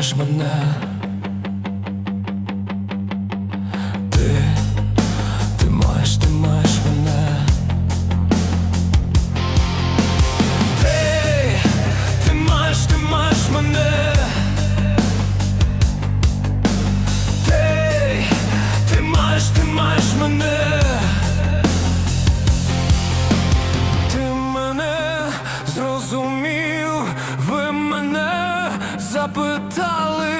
маєш мене. Ти, ти маєш мене. Ти, ти маєш, ти маєш мене. Ти, ти маєш, ти маєш мене. Запитали,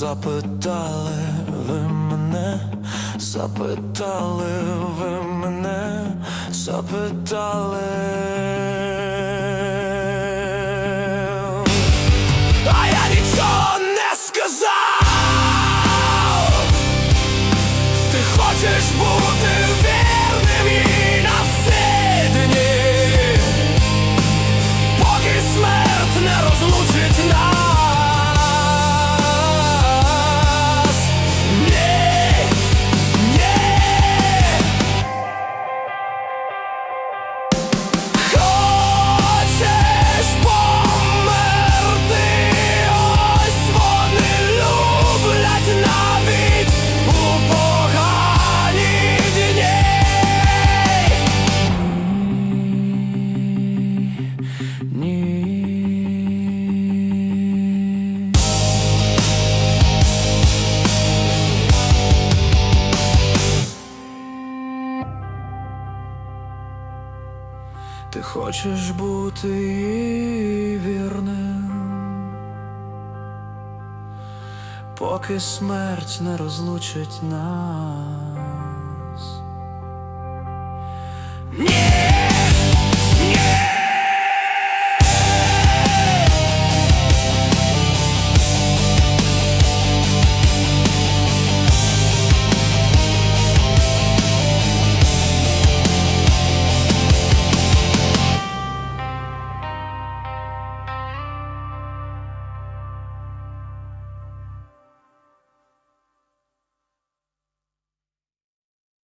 запитали, ви мене запитали, ви мене запитали. Ти хочеш бути їй вірним, поки смерть не розлучить нас.